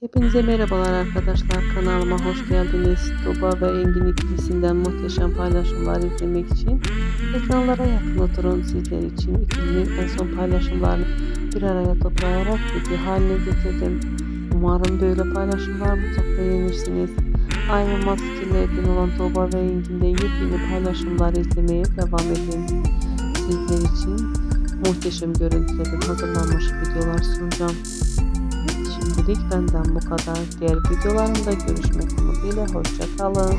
Hepinize merhabalar arkadaşlar. Kanalıma hoş geldiniz. Tuba ve Engin ikilisinden muhteşem paylaşımlar izlemek için ekranlara yakın oturun sizler için. İkilinin en son paylaşımlarını bir araya toplayarak video haline getirdim. Umarım böyle paylaşımlarımı çok beğenirsiniz. Ayrılmaz fikirlerden olan Tuba ve Engin'de yepyeni paylaşımlar izlemeye devam edin. Sizler için muhteşem görüntülerin hazırlanmış videolar sunacağım. Şimdilik benden bu kadar. Diğer videolarımda görüşmek umuduyla hoşça kalın.